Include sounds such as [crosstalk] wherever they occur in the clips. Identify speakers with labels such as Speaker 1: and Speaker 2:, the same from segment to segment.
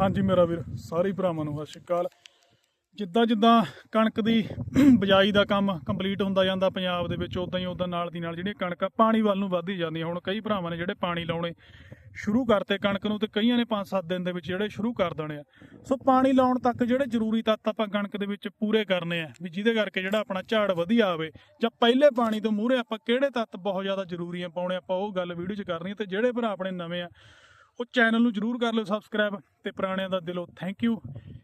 Speaker 1: ਹਾਂਜੀ ਮੇਰਾ ਵੀਰ, ਸਾਰੇ ਭਰਾਵਾਂ ਨੂੰ ਸਤਿ ਸ਼੍ਰੀ ਅਕਾਲ। ਜਿੱਦਾਂ ਜਿੱਦਾਂ ਕਣਕ ਦੀ ਬਿਜਾਈ ਦਾ ਕੰਮ ਕੰਪਲੀਟ ਹੁੰਦਾ ਜਾਂਦਾ ਪੰਜਾਬ ਦੇ ਵਿੱਚ ਉਦਾਂ ਹੀ ਉਦਾਂ ਨਾਲ ਦੀ ਨਾਲ ਜਿਹੜੀਆਂ ਕਣਕਾਂ ਪਾਣੀ ਵੱਲ ਨੂੰ ਵੱਧਦੀ ਜਾਂਦੀਆਂ ਹੁਣ ਕਈ ਭਰਾਵਾਂ ਨੇ ਜਿਹੜੇ ਪਾਣੀ ਲਾਉਣੇ ਸ਼ੁਰੂ ਕਰਤੇ ਕਣਕ ਨੂੰ ਤੇ ਕਈਆਂ ਨੇ 5-7 ਦਿਨ ਦੇ ਵਿੱਚ ਜਿਹੜੇ ਸ਼ੁਰੂ ਕਰ ਦੇਣੇ ਆ। ਸੋ ਪਾਣੀ ਲਾਉਣ ਤੱਕ ਜਿਹੜੇ ਜ਼ਰੂਰੀ ਤੱਤ ਆਪਾਂ ਕਣਕ ਦੇ ਵਿੱਚ ਪੂਰੇ ਕਰਨੇ ਆ, ਵੀ ਜਿਹਦੇ ਕਰਕੇ ਜਿਹੜਾ ਆਪਣਾ ਝਾੜ ਵਧੀਆ ਆਵੇ। ਜਾਂ ਪਹਿਲੇ ਪਾਣੀ ਤੋਂ ਮੂਹਰੇ ਆਪਾਂ ਕਿਹੜੇ ਤੱਤ ਬਹੁਤ ਜ਼ਿਆਦਾ ਜ਼ਰੂਰੀ ਆ ਪਾਉਣੇ, ਆਪਾਂ ਉਹ ਗੱਲ ਵੀਡੀਓ 'ਚ ਕਰਨੀ ਆ ਤੇ ਜਿਹੜੇ ਭਰਾ ਆਪਣੇ ਨਵੇਂ ਆ ਉਹ ਚੈਨਲ ਨੂੰ ਜਰੂਰ ਕਰ ਲਿਓ ਸਬਸਕ੍ਰਾਈਬ ਤੇ ਪੁਰਾਣਿਆਂ ਦਾ ਦਿਲੋਂ ਥੈਂਕ ਯੂ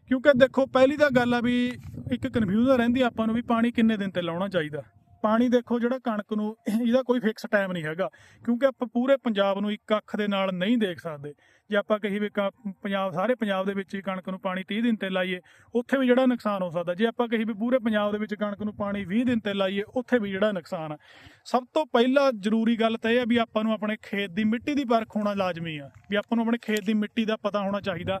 Speaker 1: ਕਿਉਂਕਿ ਦੇਖੋ, ਪਹਿਲੀ ਤਾਂ ਗੱਲ ਆ ਵੀ ਇੱਕ ਕਨਫਿਊਜ਼ਨ ਰਹਿੰਦੀ ਆਪਾਂ ਨੂੰ ਵੀ ਪਾਣੀ ਕਿੰਨੇ ਦਿਨ ਤੇ ਲਾਉਣਾ ਚਾਹੀਦਾ। ਪਾਣੀ ਦੇਖੋ, ਜਿਹੜਾ ਕਣਕ ਨੂੰ, ਇਹਦਾ ਕੋਈ ਫਿਕਸ ਟਾਈਮ ਨਹੀਂ ਹੈਗਾ। ਕਿਉਂਕਿ ਆਪਾਂ ਪੂਰੇ ਪੰਜਾਬ ਨੂੰ ਇੱਕ ਅੱਖ ਦੇ ਨਾਲ ਨਹੀਂ ਦੇਖ ਸਕਦੇ। ਜੇ ਆਪਾਂ ਕਹੀ ਵੀ ਕ- ਪੰਜਾਬ, ਸਾਰੇ ਪੰਜਾਬ ਦੇ ਵਿੱਚ ਹੀ ਕਣਕ ਨੂੰ ਪਾਣੀ 30 ਦਿਨ ਤੇ ਲਾਈਏ, ਉੱਥੇ ਵੀ ਜਿਹੜਾ ਨੁਕਸਾਨ ਹੋ ਸਕਦਾ। ਜੇ ਆਪਾਂ ਕਹੀ ਵੀ ਪੂਰੇ ਪੰਜਾਬ ਦੇ ਵਿੱਚ ਕਣਕ ਨੂੰ ਪਾਣੀ 20 ਦਿਨ ਤੇ ਲਾਈਏ, ਉੱਥੇ ਵੀ ਜਿਹੜਾ ਨੁਕਸਾਨ ਆ। ਸਭ ਤੋਂ ਪਹਿਲਾਂ ਜ਼ਰੂਰੀ ਗੱਲ ਤਾਂ ਇਹ ਆ ਵੀ ਆਪਾਂ ਨੂੰ ਆਪਣੇ ਖੇਤ ਦੀ ਮਿੱਟੀ ਦੀ ਪਰਖ ਹੋਣਾ ਲਾਜ਼ਮੀ ਆ। ਵੀ ਆਪਾਂ ਨੂੰ ਆਪਣੇ ਖੇਤ ਦੀ ਮਿੱਟੀ ਦਾ ਪਤਾ ਹੋਣਾ ਚਾਹੀਦਾ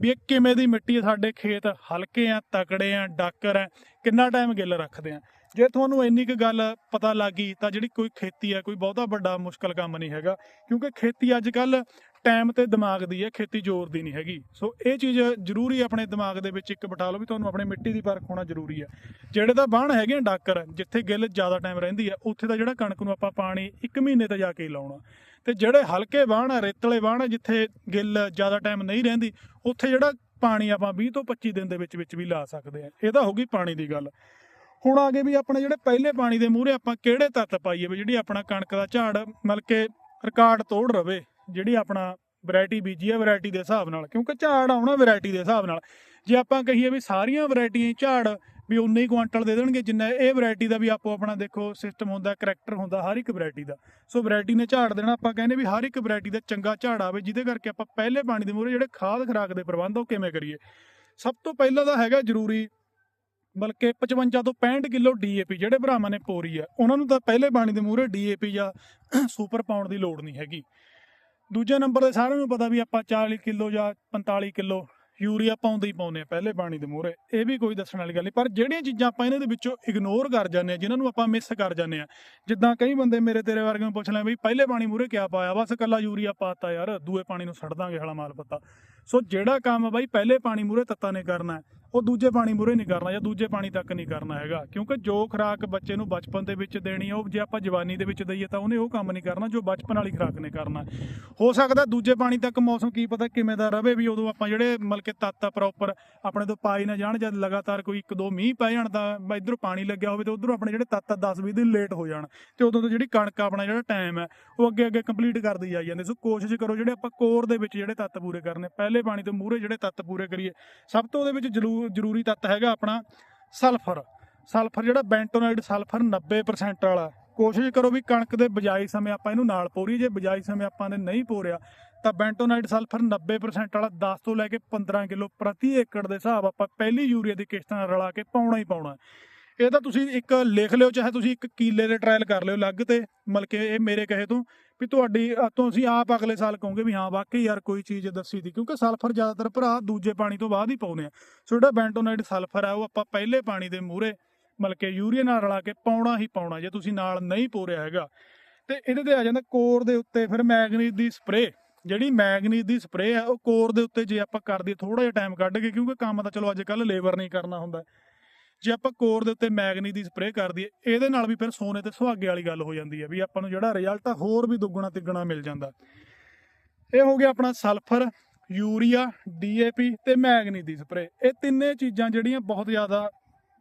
Speaker 1: ਵੀ ਇਹ ਕਿਵੇਂ ਦੀ ਮਿੱਟੀ ਆ। ਸਾਡੇ ਖੇਤ ਹਲਕੇ ਆ, ਤਕੜੇ ਆ, ਡਾਕਰ ਆ, ਕਿੰਨਾ ਟਾਈਮ ਗਿੱਲ ਰੱਖਦੇ ਆ। ਜੇ ਤੁਹਾਨੂੰ ਇੰਨੀ ਕੁ ਗੱਲ ਪਤਾ ਲੱਗੀ ਤਾਂ ਜਿਹੜੀ ਕੋਈ ਖੇਤੀ ਆ, ਕੋਈ ਬਹੁਤਾ ਵੱਡਾ ਮੁਸ਼ਕਲ ਕੰਮ ਨਹੀਂ ਹੈਗਾ, ਕਿਉਂਕਿ ਖੇਤੀ ਅੱਜ ਕੱਲ ਟਾਈਮ ਤੇ ਦਿਮਾਗ ਦੀ ਹੈ, ਖੇਤੀ ਜ਼ੋਰ ਦੀ ਨਹੀਂ ਹੈਗੀ। ਸੋ ਇਹ ਚੀਜ਼ ਜ਼ਰੂਰੀ ਆਪਣੇ ਦਿਮਾਗ ਦੇ ਵਿੱਚ ਇੱਕ ਬਿਠਾ ਲਓ ਵੀ ਤੁਹਾਨੂੰ ਆਪਣੇ ਮਿੱਟੀ ਦੀ ਪਰਖ ਹੋਣਾ ਜ਼ਰੂਰੀ ਹੈ। ਜਿਹੜੇ ਤਾਂ ਬਾਣ ਹੈਗੇ ਆ, ਡਾਕਰ, ਜਿੱਥੇ ਗਿੱਲ ਜ਼ਿਆਦਾ ਟਾਈਮ ਰਹਿੰਦੀ ਹੈ, ਉੱਥੇ ਦਾ ਜਿਹੜਾ ਕਣਕ ਨੂੰ ਆਪਾਂ ਪਾਣੀ 1 ਮਹੀਨੇ ਤੇ ਜਾ ਕੇ ਹੀ ਲਾਉਣਾ। ਤੇ ਜਿਹੜੇ ਹਲਕੇ ਬਾਣ ਆ, ਰੇਤਲੇ ਬਾਣ ਆ, ਜਿੱਥੇ ਗਿੱਲ ਜ਼ਿਆਦਾ ਟਾਈਮ ਨਹੀਂ ਰਹਿੰਦੀ, ਉੱਥੇ ਜਿਹੜਾ ਪਾਣੀ ਆਪਾਂ 20 ਤੋਂ 25 ਦਿਨ ਦੇ ਵਿੱਚ ਵਿੱਚ ਵੀ ਲਾ ਸਕਦੇ ਆ ਇਹ ਤਾਂ ਹੋ ਗਈ ਪਾਣੀ ਦੀ ਗੱਲ। ਹੁਣ ਆ ਗਏ ਵੀ ਆਪਣੇ ਜਿਹੜੇ ਪਹਿਲੇ ਪਾਣੀ ਦੇ ਮੂਹਰੇ ਆਪਾਂ ਕਿਹੜੇ ਤੱਤ ਪਾਈਏ ਵੀ ਜਿਹੜੀ ਆਪਣਾ ਕਣਕ ਦਾ ਝਾੜ ਮਤਲਬ ਕਿ ਰਿਕਾਰਡ ਤੋੜ ਰਵੇ। ਜਿਹੜੀ ਆਪਣਾ ਵੈਰਾਈਟੀ ਬੀਜੀ ਆ ਵੈਰਾਈਟੀ ਦੇ ਹਿਸਾਬ ਨਾਲ, ਕਿਉਂਕਿ ਝਾੜ ਆਉਣਾ ਵੈਰਾਈਟੀ ਦੇ ਹਿਸਾਬ ਨਾਲ। ਜੇ ਆਪਾਂ ਕਹੀਏ ਵੀ ਸਾਰੀਆਂ ਵੈਰਾਈਟੀਆਂ ਝਾੜ, ਵੀ ਉਨੇ ਹੀ ਕੁਆਂਟਲ ਦੇ ਦੇਣਗੇ, ਜਿੰਨਾ ਇਹ ਵੈਰਾਈਟੀ ਦਾ ਵੀ ਆਪੋ ਆਪਣਾ ਦੇਖੋ ਸਿਸਟਮ ਹੁੰਦਾ ਕਰੈਕਟਰ ਹੁੰਦਾ, ਹਰ ਇੱਕ ਵੈਰਾਈਟੀ ਦਾ। ਸੋ ਵੈਰਾਈਟੀ ਨੇ ਝਾੜ ਦੇਣਾ, ਆਪਾਂ ਕਹਿੰਦੇ ਵੀ ਹਰ ਇੱਕ ਵੈਰਾਈਟੀ ਦਾ ਚੰਗਾ ਝਾੜ ਆਵੇ, ਜਿਹਦੇ ਕਰਕੇ ਆਪਾਂ ਪਹਿਲੇ ਪਾਣੀ ਦੇ ਮੂਹਰੇ ਜਿਹੜੇ ਖਾਦ ਖਰਾਕ ਦੇ ਪ੍ਰਬੰਧ ਉਹ ਕਿਵੇਂ ਕਰੀਏ? ਸਭ ਤੋਂ ਪਹਿਲਾਂ ਤਾਂ ਹੈਗਾ ਜ਼ਰੂਰੀ, ਬਲਕਿ 55 ਤੋਂ 65 ਕਿਲੋ ਡੀਏਪੀ ਜਿਹੜੇ ਭਰਾਵਾਂ ਨੇ ਪੋਰੀ ਆ, ਉਹਨਾਂ ਨੂੰ ਤਾਂ ਪਹਿਲੇ ਪਾਣੀ ਦੇ ਮੂਹਰੇ ਡੀਏਪੀ ਜਾਂ [coughs] ਸੁਪਰ ਪਾਉਣ ਦੀ ਲੋੜ ਨਹੀਂ ਹੈਗੀ। ਦੂਜੇ ਨੰਬਰ ਤੇ ਸਾਰਿਆਂ ਨੂੰ ਪਤਾ ਵੀ ਆਪਾਂ 40 ਕਿਲੋ ਜਾਂ 45 ਕਿਲੋ ਯੂਰੀਆ ਪਾਉਂਦੇ ਹੀ ਪਾਉਂਦੇ ਆ ਪਹਿਲੇ ਪਾਣੀ ਦੇ ਮੂਹਰੇ। ਇਹ ਵੀ ਕੋਈ ਦੱਸਣ ਵਾਲੀ ਗੱਲ ਨਹੀਂ। ਪਰ ਜਿਹੜੀਆਂ ਚੀਜ਼ਾਂ ਆਪਾਂ ਇਹਨਾਂ ਦੇ ਵਿੱਚੋਂ ਇਗਨੋਰ ਕਰ ਜਾਂਦੇ ਆ ਜਿਨ੍ਹਾਂ ਨੂੰ ਆਪਾਂ ਮਿਸ ਕਰ ਜਾਂਦੇ ਆ ਜਿੱਦਾਂ ਕਈ ਬੰਦੇ ਮੇਰੇ ਤੇਰੇ ਵਰਗੇ ਨੂੰ ਪੁੱਛ ਲੈ ਬਈ ਪਹਿਲੇ ਪਾਣੀ ਮੂਹਰੇ ਕਿਆ ਪਾਇਆ? ਬਸ ਕੱਲਾ ਯੂਰੀਆ ਪਾਤਾ ਯਾਰ, ਦੂਏ ਪਾਣੀ ਨੂੰ ਛੱਡ ਦਾਂਗੇ ਹਲਾ ਮਾਲ ਪੱਤਾ। ਸੋ ਜਿਹੜਾ ਕੰਮ ਬਾਈ, ਪਹਿਲੇ ਪਾਣੀ ਮੂਹਰੇ ਤੱਤਾ ਨੇ ਕਰਨਾ ਉਹ ਦੂਜੇ ਪਾਣੀ ਮੂਹਰੇ ਨਹੀਂ ਕਰਨਾ ਜਾਂ ਦੂਜੇ ਪਾਣੀ ਤੱਕ ਨਹੀਂ ਕਰਨਾ ਹੈਗਾ। ਕਿਉਂਕਿ ਜੋ ਖੁਰਾਕ ਬੱਚੇ ਨੂੰ ਬਚਪਨ ਦੇ ਵਿੱਚ ਦੇਣੀ ਉਹ ਜੇ ਆਪਾਂ ਜਵਾਨੀ ਦੇ ਵਿੱਚ ਦਈਏ ਤਾਂ ਉਹਨੇ ਉਹ ਕੰਮ ਨਹੀਂ ਕਰਨਾ ਜੋ ਬਚਪਨ ਵਾਲੀ ਖੁਰਾਕ ਨੇ ਕਰਨਾ। ਹੋ ਸਕਦਾ ਦੂਜੇ ਪਾਣੀ ਤੱਕ ਮੌਸਮ ਕੀ ਪਤਾ ਕਿਵੇਂ ਦਾ ਰਵੇ ਵੀ ਉਦੋਂ ਆਪਾਂ ਜਿਹੜੇ ਮਤਲਬ ਕਿ ਤੱਤ ਆ ਪ੍ਰੋਪਰ ਆਪਣੇ ਤੋਂ ਪਾਈ ਨਾ ਜਾਣ ਜਦ ਲਗਾਤਾਰ ਕੋਈ ਇੱਕ ਦੋ ਮੀਂਹ ਪੈ ਜਾਣ ਤਾਂ ਇਧਰੋਂ ਪਾਣੀ ਲੱਗਿਆ ਹੋਵੇ ਤੇ ਉਧਰੋਂ ਆਪਣੇ ਜਿਹੜੇ ਤੱਤ 10 20 ਦਿਨ ਲੇਟ ਹੋ ਜਾਣ ਤੇ ਉਦੋਂ ਤੋਂ ਜਿਹੜੀ ਕਣਕ ਆਪਣਾ ਜਿਹੜਾ ਟਾਈਮ ਹੈ ਉਹ ਅੱਗੇ ਅੱਗੇ ਕੰਪਲੀਟ ਕਰਦੀ ਜਾਈ ਜਾਂਦੇ। ਸੋ ਕੋਸ਼ਿਸ਼ ਕਰੋ ਜਿਹੜੇ ਆਪਾਂ ਕੋਰ ਦੇ ਵਿੱਚ ਜਿਹੜੇ ਤੱਤ ਪੂਰੇ ਕਰਨੇ, ਪਹਿਲੇ ਪਾਣੀ ਤੋਂ ਮੂਹਰੇ ਜਿਹੜੇ ਤੱਤ ਪੂਰੇ ਕਰੀਏ, ਸਭ ਤੋਂ ਉਹਦੇ ਵਿੱਚ ਜਰੂਰ ਜ਼ਰੂਰੀ ਤੱਤ ਹੈਗਾ ਆਪਣਾ, ਸਲਫਰ। ਸਲਫਰ ਜਿਹੜਾ ਬੈਂਟੋਨਾਈਟ ਸਲਫਰ 90% ਵਾਲਾ ਕੋਸ਼ਿਸ਼ ਕਰੋ ਵੀ ਕਣਕ ਦੇ ਬਜਾਈ ਸਮੇਂ ਆਪਾਂ ਇਹਨੂੰ ਨਾਲ ਪੋਰੀ ਜੇ ਬਜਾਈ ਸਮੇਂ ਆਪਾਂ ਨੇ ਨਹੀਂ ਪੋਰਿਆ, ਤਾਂ ਬੈਂਟੋਨਾਈਟ ਸਲਫਰ 90% ਵਾਲਾ 10 ਤੋਂ ਲੈ ਕੇ 15 ਕਿਲੋ ਪ੍ਰਤੀ ਏਕੜ ਦੇ ਹਿਸਾਬ ਆਪਾਂ ਪਹਿਲੀ ਯੂਰੀਆ ਦੀ ਕਿਸ਼ਤ ਨਾਲ ਰਲਾ ਕੇ ਪਾਉਣਾ ਹੀ ਪਾਉਣਾ ਇਹ ਤਾਂ ਤੁਸੀਂ ਇੱਕ ਲਿਖ ਲਿਓ, ਚਾਹੇ ਤੁਸੀਂ ਇੱਕ ਕੀਲੇ ਦੇ ਟ੍ਰਾਇਲ ਕਰ ਲਿਓ, ਲੱਗ ਤੇ ਮਤਲਬ ਕਿ ਇਹ ਮੇਰੇ ਕਹੇ ਤੋਂ। ਵੀ ਤੁਹਾਡੀ ਤੋਂ ਅਸੀਂ ਆਪ ਅਗਲੇ ਸਾਲ ਕਹੋਗੇ ਵੀ ਹਾਂ, ਵਾਕਈ ਯਾਰ ਕੋਈ ਚੀਜ਼ ਦੱਸੀ ਦੀ, ਕਿਉਂਕਿ ਸਲਫਰ ਜ਼ਿਆਦਾਤਰ ਭਰਾ ਦੂਜੇ ਪਾਣੀ ਤੋਂ ਬਾਅਦ ਹੀ ਪਾਉਂਦੇ ਆ। ਸੋ ਜਿਹੜਾ ਬੈਂਟੋਨਾਈਡ ਸਲਫਰ ਆ, ਉਹ ਆਪਾਂ ਪਹਿਲੇ ਪਾਣੀ ਦੇ ਮੂਹਰੇ, ਮਤਲਬ ਕਿ ਯੂਰੀਆ ਨਾਲ ਰਲਾ ਕੇ ਪਾਉਣਾ ਹੀ ਪਾਉਣਾ, ਜੇ ਤੁਸੀਂ ਨਾਲ ਨਹੀਂ ਪੋਰਿਆ ਹੈਗਾ। ਤੇ ਇਹਦੇ ਤੇ ਆ ਜਾਂਦਾ ਕੋਰ ਦੇ ਉੱਤੇ ਫਿਰ ਮੈਗਨੀਜ਼ ਦੀ ਸਪਰੇਅ। ਜਿਹੜੀ ਮੈਗਨੀਜ਼ ਦੀ ਸਪਰੇਅ ਆ, ਉਹ ਕੋਰ ਦੇ ਉੱਤੇ ਜੇ ਆਪਾਂ ਕਰ ਦਈਏ ਥੋੜਾ ਜਿਹਾ ਟਾਈਮ ਕੱਢ ਕੇ, ਕਿਉਂਕਿ ਕੰਮ ਤਾਂ ਚਲੋ ਅੱਜ ਕੱਲ ਲੇਬਰ ਨਹੀਂ ਕਰਨਾ ਹੁੰਦਾ। ਜੇ ਆਪਾਂ ਕੋਰ ਦੇ ਉੱਤੇ ਮੈਗਨੀ ਦੀ ਸਪਰੇਅ ਕਰ ਦਈਏ, ਇਹਦੇ ਨਾਲ ਵੀ ਫਿਰ ਸੋਨੇ ਤੇ ਸੁਹਾਗੇ ਵਾਲੀ ਗੱਲ ਹੋ ਜਾਂਦੀ ਹੈ ਵੀ ਆਪਾਂ ਨੂੰ ਜਿਹੜਾ ਰਿਜ਼ਲਟ ਆ ਹੋਰ ਵੀ ਦੁੱਗਣਾ ਤਿੱਗਣਾ ਮਿਲ ਜਾਂਦਾ। ਇਹ ਹੋ ਗਿਆ ਆਪਣਾ ਸਲਫਰ ਯੂਰੀਆ ਡੀਏਪੀ ਤੇ ਮੈਗਨੀ ਦੀ ਸਪਰੇਅ। ਇਹ ਤਿੰਨੇ ਚੀਜ਼ਾਂ ਜਿਹੜੀਆਂ ਬਹੁਤ ਜ਼ਿਆਦਾ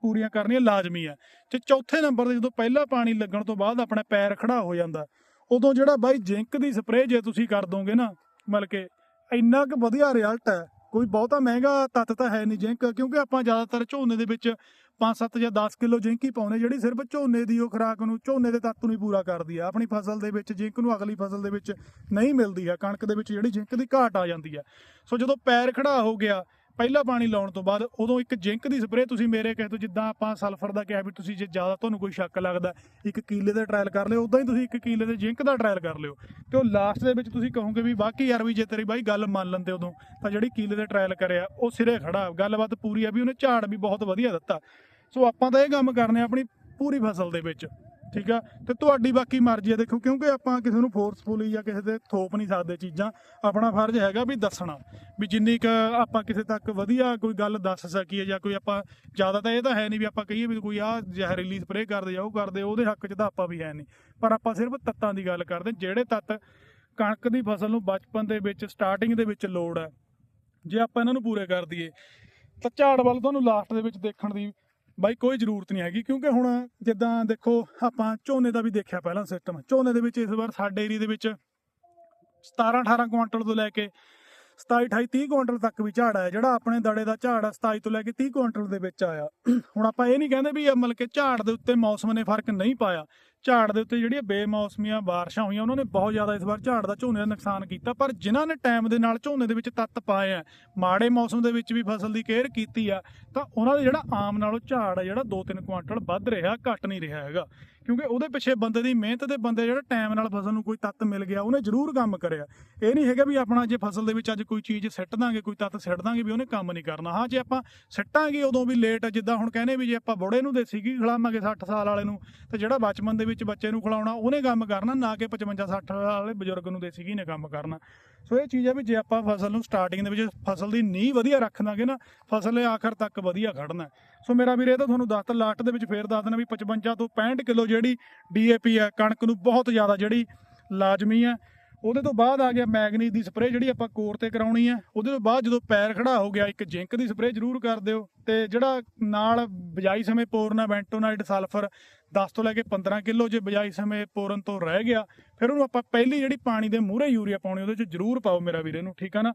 Speaker 1: ਪੂਰੀਆਂ ਕਰਨੀਆਂ ਲਾਜ਼ਮੀ ਆ। ਤੇ ਚੌਥੇ ਨੰਬਰ ਤੇ ਜਦੋਂ ਪਹਿਲਾ ਪਾਣੀ ਲੱਗਣ ਤੋਂ ਬਾਅਦ ਆਪਣਾ ਪੈਰ ਖੜਾ ਹੋ ਜਾਂਦਾ, ਉਦੋਂ ਜਿਹੜਾ ਬਾਈ ਜਿੰਕ ਦੀ ਸਪਰੇਅ ਜੇ ਤੁਸੀਂ ਕਰ ਦੋਗੇ ਨਾ, ਮਤਲਬ ਕਿ ਇੰਨਾ ਕੁ ਵਧੀਆ ਰਿਜ਼ਲਟ ਹੈ ਕੋਈ ਬਹੁਤਾ ਮਹਿੰਗਾ ਤੱਤ ਤਾਂ ਹੈ ਨਹੀਂ ਜਿੰਕ ਕਿਉਂਕਿ ਆਪਾਂ ਜ਼ਿਆਦਾਤਰ ਝੋਨੇ ਦੇ ਵਿੱਚ 5-7 ਜਾਂ 10 ਕਿਲੋ ਜਿੰਕ ਹੀ ਪਾਉਨੇ ਜਿਹੜੀ ਸਿਰਫ ਝੋਨੇ ਦੀ ਉਹ ਖੁਰਾਕ ਨੂੰ, ਝੋਨੇ ਦੇ ਤੱਤ ਨੂੰ ਹੀ ਪੂਰਾ ਕਰਦੀ ਆ। ਆਪਣੀ ਫਸਲ ਦੇ ਵਿੱਚ ਜਿੰਕ ਨੂੰ ਅਗਲੀ ਫਸਲ ਦੇ ਵਿੱਚ ਨਹੀਂ ਮਿਲਦੀ ਆ। ਕਣਕ ਦੇ ਵਿੱਚ ਜਿਹੜੀ ਜਿੰਕ ਦੀ ਘਾਟ ਆ ਜਾਂਦੀ ਆ। ਸੋ ਜਦੋਂ ਪੈਰ ਖੜਾ ਹੋ ਗਿਆ, ਪਹਿਲਾ ਪਾਣੀ ਲਾਉਣ ਤੋਂ ਬਾਅਦ ਉਦੋਂ ਇੱਕ ਜਿੰਕ ਦੀ ਸਪਰੇਅ ਤੁਸੀਂ ਮੇਰੇ ਕਹੇ ਤੋਂ, ਜਿੱਦਾਂ ਆਪਾਂ ਸਲਫਰ ਦਾ ਕਿਹਾ ਵੀ ਤੁਸੀਂ ਜੇ ਜ਼ਿਆਦਾ ਤੁਹਾਨੂੰ ਕੋਈ ਸ਼ੱਕ ਲੱਗਦਾ, ਇੱਕ ਕਿਲੇ ਦਾ ਟ੍ਰਾਇਲ ਕਰ ਲਿਓ, ਉਦਾਂ ਹੀ ਤੁਸੀਂ ਇੱਕ ਕਿਲੇ ਦੇ ਜਿੰਕ ਦਾ ਟ੍ਰਾਇਲ ਕਰ ਲਿਓ। ਤੇ ਉਹ ਲਾਸਟ ਦੇ ਵਿੱਚ ਤੁਸੀਂ ਕਹੋਗੇ ਵੀ ਬਾਕੀ ਯਾਰ ਵੀ ਜੇ ਤੇਰੀ ਬਾਈ ਗੱਲ ਮੰਨ ਲੈਂਦੇ ਉਦੋਂ, ਤਾਂ ਜਿਹੜੀ ਕਿਲੇ ਦੇ ਟ੍ਰਾਇਲ ਕਰਿਆ, ਉਹ ਸਿਰੇ ਖੜਾ। ਗੱਲਬਾਤ ਪੂਰੀ ਆ ਵੀ ਉਹਨੇ ਝਾੜ ਵੀ ਬਹੁਤ ਵਧੀਆ ਦਿੱਤਾ। ਸੋ ਆਪਾਂ ਤਾਂ ਇਹ ਕੰਮ ਕਰਨੇ ਆਪਣੀ ਪੂਰੀ ਫਸਲ ਦੇ ਵਿੱਚ, ਠੀਕ ਆ? ਤੇ ਤੁਹਾਡੀ ਬਾਕੀ ਮਰਜ਼ੀ ਆ। ਦੇਖੋ, ਕਿਉਂਕਿ ਆਪਾਂ ਕਿਸੇ ਨੂੰ ਫੋਰਸਫੁਲੀ ਜਾਂ ਕਿਸੇ ਦੇ ਥੋਪ ਨਹੀਂ ਸਕਦੇ ਚੀਜ਼ਾਂ, ਆਪਣਾ ਫਰਜ਼ ਹੈਗਾ ਵੀ ਦੱਸਣਾ। ਵੀ ਜਿੰਨੀ ਕ ਆਪਾਂ ਕਿਸੇ ਤੱਕ ਵਧੀਆ ਕੋਈ ਗੱਲ ਦੱਸ ਸਕੀਏ ਜਾਂ ਕੋਈ ਆਪਾਂ, ਜ਼ਿਆਦਾ ਤਾਂ ਇਹ ਤਾਂ ਹੈ ਨਹੀਂ ਵੀ ਆਪਾਂ ਕਹੀਏ ਵੀ ਕੋਈ ਆ ਜ਼ਹਿਰੀਲੀ ਸਪਰੇਅ ਕਰਦੇ ਜਾਂ ਉਹ ਕਰਦੇ ਉਹਦੇ ਹੱਕ 'ਚ ਤਾਂ ਆਪਾਂ ਵੀ ਹੈ ਨਹੀਂ। ਪਰ ਆਪਾਂ ਸਿਰਫ ਤੱਤਾਂ ਦੀ ਗੱਲ ਕਰਦੇ ਜਿਹੜੇ ਤੱਤ ਕਣਕ ਦੀ ਫਸਲ ਨੂੰ ਬਚਪਨ ਦੇ ਵਿੱਚ ਸਟਾਰਟਿੰਗ ਦੇ ਵਿੱਚ ਲੋੜ ਹੈ। ਜੇ ਆਪਾਂ ਇਹਨਾਂ ਨੂੰ ਪੂਰੇ ਕਰ ਦਈਏ, ਤਾਂ ਝਾੜ ਵੱਲ ਤੁਹਾਨੂੰ ਲਾਸਟ ਦੇ ਵਿੱਚ ਦੇਖਣ ਦੀ ਬਾਈ, ਕੋਈ ਜ਼ਰੂਰਤ ਨਹੀਂ ਹੈਗੀ, ਕਿਉਂਕਿ ਹੁਣ ਜਿੱਦਾਂ ਦੇਖੋ, ਆਪਾਂ ਝੋਨੇ ਦਾ ਵੀ ਦੇਖਿਆ ਪਹਿਲਾਂ ਸਿਸਟਮ ਝੋਨੇ ਦੇ ਵਿੱਚ ਇਸ ਵਾਰ ਸਾਡੇ ਏਰੀਆ ਦੇ ਵਿੱਚ 17 18 ਕੁਆਂਟਲ ਤੋਂ ਲੈ ਕੇ 27 28 30 ਕੁਆਂਟਲ ਤੱਕ ਵੀ ਝਾੜ ਆਇਆ, ਜਿਹੜਾ ਆਪਣੇ ਦੜੇ ਦਾ ਝਾੜ ਆ 27 ਤੋਂ ਲੈ ਕੇ 30 ਕੁਆਂਟਲ ਦੇ ਵਿੱਚ ਆਇਆ। ਹੁਣ ਆਪਾਂ ਇਹ ਨਹੀਂ ਕਹਿੰਦੇ ਵੀ ਮਤਲਬ ਕਿ ਝਾੜ ਦੇ ਉੱਤੇ ਮੌਸਮ ਨੇ ਫ਼ਰਕ ਨਹੀਂ ਪਾਇਆ। ਝਾੜ ਦੇ ਉੱਤੇ ਜਿਹੜੀਆਂ ਬੇਮੌਸਮੀਆਂ ਬਾਰਿਸ਼ਾਂ ਹੋਈਆਂ, ਉਹਨਾਂ ਨੇ ਬਹੁਤ ਜ਼ਿਆਦਾ ਇਸ ਵਾਰ ਝਾੜ ਦਾ ਝੋਨੇ ਦਾ ਨੁਕਸਾਨ ਕੀਤਾ, ਪਰ ਜਿਨ੍ਹਾਂ ਨੇ ਟਾਈਮ ਦੇ ਨਾਲ ਝੋਨੇ ਦੇ ਵਿੱਚ ਤੱਤ ਪਾਏ ਆ, ਮਾੜੇ ਮੌਸਮ ਦੇ ਵਿੱਚ ਵੀ ਫਸਲ ਦੀ ਕੇਅਰ ਕੀਤੀ ਆ, ਤਾਂ ਉਹਨਾਂ ਦਾ ਜਿਹੜਾ ਆਮ ਨਾਲੋਂ ਝਾੜ ਆ, ਜਿਹੜਾ 2-3 ਕੁਆਂਟਲ ਵੱਧ ਰਿਹਾ, ਘਟ ਨਹੀਂ ਰਿਹਾ ਹੈਗਾ। ਕਿਉਂਕਿ ਉਹਦੇ ਪਿੱਛੇ ਬੰਦੇ ਦੀ ਮਿਹਨਤ ਦੇ ਬੰਦੇ ਜਿਹੜਾ ਟਾਈਮ ਨਾਲ ਫਸਲ ਨੂੰ ਕੋਈ ਤੱਤ ਮਿਲ ਗਿਆ, ਉਹਨੇ ਜ਼ਰੂਰ ਕੰਮ ਕਰਿਆ। ਇਹ ਨਹੀਂ ਹੈਗਾ ਵੀ ਆਪਣਾ ਜੇ ਫਸਲ ਦੇ ਵਿੱਚ ਅੱਜ ਕੋਈ ਚੀਜ਼ ਸਿੱਟ ਦਾਂਗੇ, ਕੋਈ ਤੱਤ ਸਿੱਟ ਦਾਂਗੇ ਵੀ ਉਹਨੇ ਕੰਮ ਨਹੀਂ ਕਰਨਾ। ਹਾਂ, ਜੇ ਆਪਾਂ ਸਿੱਟਾਂਗੇ ਉਦੋਂ ਵੀ ਲੇਟ ਜਿੱਦਾਂ ਹੁਣ ਕਹਿੰਦੇ ਵੀ ਜੇ ਆਪਾਂ ਬੁੜੇ ਨੂੰ ਦੇਸੀ ਘੀ ਖਿਲਾਵਾਂਗੇ 60 ਸਾਲ ਵਾਲੇ ਨੂੰ, ਤੇ ਜਿਹੜਾ ਬਚਪਨ ਦੇ ਵਿੱਚ ਬੱਚੇ ਨੂੰ ਖਿਲਾਉਣਾ, ਉਹਨੇ ਕੰਮ ਕਰਨਾ, ਨਾ ਕਿ 55 60 ਵਾਲੇ ਬਜ਼ੁਰਗ ਨੂੰ ਦੇਸੀ ਘੀ ਨੇ ਕੰਮ ਕਰਨਾ। ਸੋ ਇਹ ਚੀਜ਼ ਹੈ ਵੀ ਜੇ ਆਪਾਂ ਫਸਲ ਨੂੰ ਸਟਾਰਟਿੰਗ ਦੇ ਵਿੱਚ ਫਸਲ ਦੀ ਨੀਂਹ ਵਧੀਆ ਰੱਖ ਦਾਂਗੇ ਨਾ, ਫਸਲ ਇਹ ਆਖਰ ਤੱਕ ਵਧੀਆ ਖੜਨਾ ਸੋ ਮੇਰਾ ਵੀਰ, ਇਹ ਤਾਂ ਤੁਹਾਨੂੰ ਦੱਸ ਦੱਸਤਾ ਲਾਸਟ ਦੇ ਵਿੱਚ ਫੇਰ ਦੱਸ ਦੇਣਾ ਵੀ 55 ਤੋਂ 65 ਕਿਲੋ ਜਿਹੜੀ ਡੀਏਪੀ ਹੈ, ਕਣਕ ਨੂੰ ਬਹੁਤ ਜ਼ਿਆਦਾ ਜਿਹੜੀ ਲਾਜ਼ਮੀ ਹੈ। ਉਹਦੇ ਤੋਂ ਬਾਅਦ ਆ ਗਿਆ ਮੈਗਨੀਜ਼ ਦੀ ਸਪਰੇਅ ਜਿਹੜੀ ਆਪਾਂ ਕੋਰ ਤੇ ਕਰਾਉਣੀ ਹੈ। ਉਹਦੇ ਤੋਂ ਬਾਅਦ ਜਦੋਂ ਪੈਰ ਖੜਾ ਹੋ ਗਿਆ, ਇੱਕ ਜਿੰਕ ਦੀ ਸਪਰੇਅ ਜ਼ਰੂਰ ਕਰ ਦਿਓ ਤੇ ਜਿਹੜਾ ਨਾਲ ਬਜਾਈ ਸਮੇਂ ਪੋਰਨਾ, ਬੈਂਟੋਨਾਈਟ, ਸਲਫਰ 10 ਤੋਂ ਲੈ ਕੇ 15 ਕਿਲੋ ਜੇ ਬਜਾਈ ਸਮੇਂ ਪੋਰਨ ਤੋਂ ਰਹਿ ਗਿਆ, ਫਿਰ ਉਹਨੂੰ ਆਪਾਂ ਪਹਿਲੀ ਜਿਹੜੀ ਪਾਣੀ ਦੇ ਮੂਹਰੇ ਯੂਰੀਆ ਪਾਉਣੀ, ਉਹਦੇ ਚ ਜ਼ਰੂਰ ਪਾਓ ਮੇਰਾ ਵੀਰੇ ਨੂੰ, ਠੀਕ ਆ ਨਾ?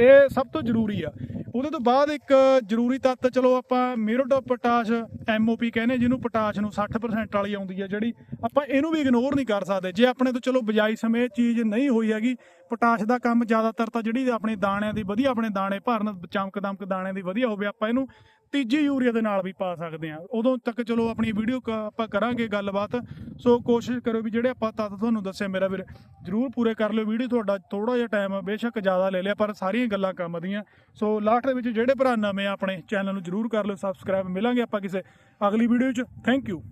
Speaker 1: ਇਹ ਸਭ ਤੋਂ ਜ਼ਰੂਰੀ ਆ। ਉਹਦੇ ਤੋਂ ਬਾਅਦ ਇੱਕ ਜ਼ਰੂਰੀ ਤੱਤ, ਚਲੋ ਆਪਾਂ ਮਿਰੋਡੋ ਪੋਟਾਸ਼ ਐਮਓਪੀ ਕਹਿੰਦੇ ਜਿਹਨੂੰ ਪੋਟਾਸ਼ ਨੂੰ 60% ਵਾਲੀ ਆਉਂਦੀ ਆ ਜਿਹੜੀ, ਆਪਾਂ ਇਹਨੂੰ ਵੀ ਇਗਨੋਰ ਨਹੀਂ ਕਰ ਸਕਦੇ। ਜੇ ਆਪਣੇ ਤੋਂ ਚਲੋ ਬਜਾਈ ਸਮੇਂ ਇਹ ਚੀਜ਼ ਨਹੀਂ ਹੋਈ ਹੈਗੀ ਪੋਟਾਸ਼ ਦਾ ਕੰਮ ਜ਼ਿਆਦਾਤਰ ਤਾਂ ਜਿਹੜੀ ਆਪਣੇ ਦਾਣਿਆਂ ਦੀ ਵਧੀਆ ਆਪਣੇ ਦਾਣੇ ਭਰਨ, ਚਮਕ ਦਮਕ ਦਾਣਿਆਂ ਦੀ ਵਧੀਆ ਹੋਵੇ, ਆਪਾਂ ਇਹਨੂੰ ਤੀਜੀ ਯੂਰੀਆ ਦੇ ਨਾਲ ਵੀ ਪਾ ਸਕਦੇ ਆ ਉਦੋਂ ਤੱਕ ਚਲੋ ਆਪਣੀ ਵੀਡੀਓ ਆਪਾਂ ਕਰਾਂਗੇ ਗੱਲਬਾਤ। ਸੋ ਕੋਸ਼ਿਸ਼ ਕਰੋ ਵੀ ਜਿਹੜੇ ਆਪਾਂ ਤੱਤ ਤੁਹਾਨੂੰ ਦੱਸਿਆ ਮੇਰਾ ਵੀਰ, ਜਰੂਰ ਪੂਰੇ ਕਰ ਲਿਓ ਵੀਡੀਓ, ਤੁਹਾਡਾ ਥੋੜਾ ਜਿਹਾ ਟਾਈਮ ਬੇਸ਼ੱਕ ਜ਼ਿਆਦਾ ਲੈ ਲਿਆ, ਪਰ ਸਾਰੀਆਂ ਗੱਲਾਂ ਕੰਮ ਦੀਆਂ। ਸੋ ਲਾਸਟ ਦੇ ਵਿੱਚ ਜਿਹੜੇ ਭਰਾ ਨਵੇਂ ਆਪਣੇ ਚੈਨਲ ਨੂੰ ਜਰੂਰ ਕਰ ਲਿਓ ਸਬਸਕ੍ਰਾਈਬ ਮਿਲਾਂਗੇ ਆਪਾਂ ਕਿਸੇ ਅਗਲੀ ਵੀਡੀਓ 'ਚ। Thank you